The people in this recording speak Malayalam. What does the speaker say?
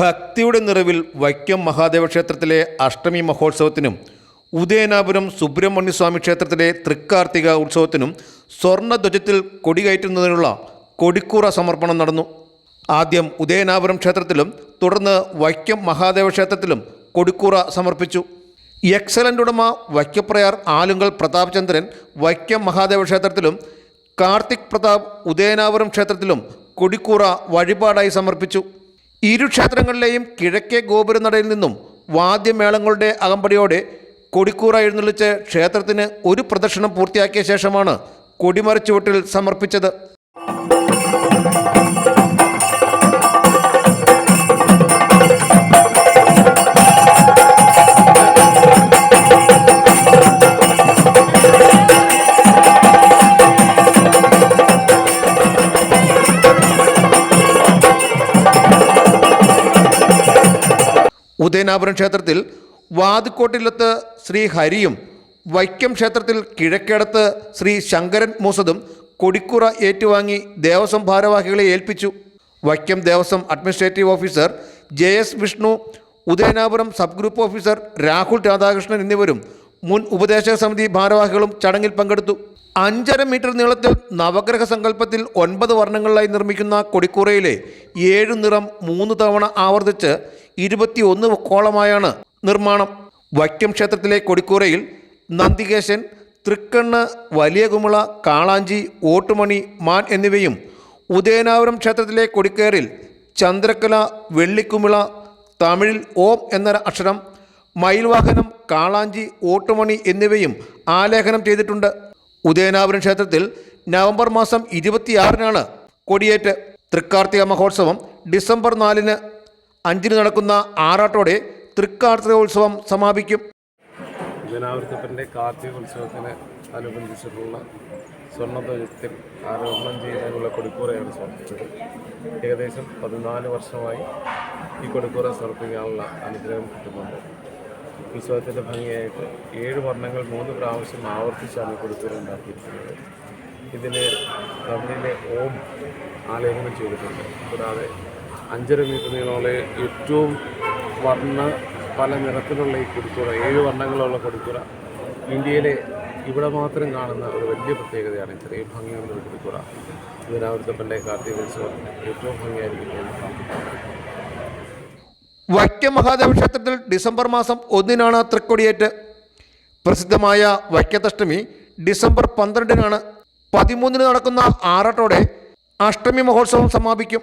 ഭക്തിയുടെ നിറവിൽ വൈക്കം മഹാദേവ ക്ഷേത്രത്തിലെ അഷ്ടമി മഹോത്സവത്തിനും ഉദയനാപുരം സുബ്രഹ്മണ്യസ്വാമി ക്ഷേത്രത്തിലെ തൃക്കാർത്തിക ഉത്സവത്തിനും സ്വർണധ്വജത്തിൽ കൊടികയറ്റുന്നതിനുള്ള കൊടിക്കൂറ സമർപ്പണം നടന്നു. ആദ്യം ഉദയനാപുരം ക്ഷേത്രത്തിലും തുടർന്ന് വൈക്കം മഹാദേവ ക്ഷേത്രത്തിലും കൊടിക്കൂറ സമർപ്പിച്ചു. എക്സലന്റ് ഉടമ വൈക്കപ്രയാർ ആലുങ്കൽ പ്രതാപ് ചന്ദ്രൻ വൈക്കം മഹാദേവ ക്ഷേത്രത്തിലും കാർത്തിക് പ്രതാപ് ഉദയനാപുരം ക്ഷേത്രത്തിലും കൊടിക്കൂറ വഴിപാടായി സമർപ്പിച്ചു. ഇരു ക്ഷേത്രങ്ങളിലെയും കിഴക്കേ ഗോപുരനടയിൽ നിന്നും വാദ്യമേളങ്ങളുടെ അകമ്പടിയോടെ കൊടിക്കൂറ എഴുന്നള്ളിച്ച് ക്ഷേത്രത്തിന് ഒരു പ്രദക്ഷിണം പൂർത്തിയാക്കിയ ശേഷമാണ് കൊടിമരച്ചുവട്ടിൽ സമർപ്പിച്ചത്. ഉദയനാപുരം ക്ഷേത്രത്തിൽ വാതുക്കോട്ടിലത്ത് ശ്രീ ഹരിയും വൈക്കം ക്ഷേത്രത്തിൽ കിഴക്കേടത്ത് ശ്രീ ശങ്കരൻ മൂസതും കൊടിക്കുറ ഏറ്റുവാങ്ങി ദേവസ്വം ഭാരവാഹികളെ ഏൽപ്പിച്ചു. Vaikom Devaswom administrative officer J S Vishnu Udayanapuram sub group officer Rahul Radhakrishnan എന്നിവരും മുൻ ഉപദേശക സമിതി ഭാരവാഹികളും ചടങ്ങിൽ പങ്കെടുത്തു. അഞ്ചര മീറ്റർ നീളത്തിൽ നവഗ്രഹ സങ്കല്പത്തിൽ ഒൻപത് വർണങ്ങളിലായി നിർമ്മിക്കുന്ന കൊടിക്കുറയിലെ ഏഴ് നിറം മൂന്ന് തവണ ആവർത്തിച്ച് ഇരുപത്തിയൊന്ന് കോളമായാണ് നിർമ്മാണം. വൈക്കം ക്ഷേത്രത്തിലെ കൊടിക്കൂറയിൽ നന്ദികേശൻ തൃക്കണ്ണ് വലിയ കുമിള കാളാഞ്ചി ഓട്ടുമണി മാൻ എന്നിവയും ഉദയനാപുരം ക്ഷേത്രത്തിലെ കൊടിക്കേറിൽ ചന്ദ്രക്കല വെള്ളിക്കുമിള തമിഴിൽ ഓം എന്ന അക്ഷരം മയിൽവാഹനം കാളാഞ്ചി ഓട്ടുമണി എന്നിവയും ആലേഖനം ചെയ്തിട്ടുണ്ട്. ഉദയനാപുരം ക്ഷേത്രത്തിൽ നവംബർ മാസം ഇരുപത്തിയാറിനാണ് കൊടിയേറ്റ്. തൃക്കാർത്തിക മഹോത്സവം ഡിസംബർ നാലിന് അഞ്ചിന് നടക്കുന്ന ആറാട്ടോടെ തൃക്കാർത്തികോത്സവം സമാപിക്കും. ജനാവൃത്തപ്പന്റെ കാർത്തിക ഉത്സവത്തിന് അനുബന്ധിച്ചിട്ടുള്ള സ്വർണധ്വജത്തിൽ ആരോപണം ചെയ്യുന്നതിനുള്ള കൊടിക്കൂറയാണ് സമർപ്പിച്ചത്. ഏകദേശം പതിനാല് വർഷമായി ഈ കൊടിക്കൂറ സമർപ്പിക്കാനുള്ള അനുഗ്രഹം കിട്ടുന്നുണ്ട്. ഉത്സവത്തിന്റെ ഭംഗിയായിട്ട് ഏഴ് വർണങ്ങൾ മൂന്ന് പ്രാവശ്യം ആവർത്തിച്ചാണ് ഈ കൊടിക്കൂറ ഉണ്ടാക്കിയിരിക്കുന്നത്. ഇതിന് തമിഴിലെ ഓം ആലേഖനം ചെയ്തിട്ടുണ്ട്. കൂടാതെ അഞ്ചര മീറ്റർ നീളമുള്ള ഏറ്റവും വർണ പല നിറത്തിലുള്ള ഈ കൊടിക്കൂറ ഏഴ് വർണങ്ങളുള്ള കൊടിക്കൂറ ഇന്ത്യയിലെ ഇവിടെ മാത്രം കാണുന്ന ഒരു വലിയ പ്രത്യേകതയാണ് ഇത്രയും ഭംഗിയുള്ള ഒരു കൊടിക്കൂറ. ഇതിനാവൃത്തപ്പന്റെ കാർത്തിക ഉത്സവം ഏറ്റവും ഭംഗിയായിരിക്കും വൈക്കം മഹാദേവ ക്ഷേത്രത്തിൽ ഡിസംബർ മാസം ഒന്നിനാണ് തൃക്കൊടിയേറ്റ്. പ്രസിദ്ധമായ വൈക്കത്തഷ്ടമി ഡിസംബർ പന്ത്രണ്ടിനാണ്. പതിമൂന്നിന് നടക്കുന്ന ആറാട്ടോടെ അഷ്ടമി മഹോത്സവം സമാപിക്കും.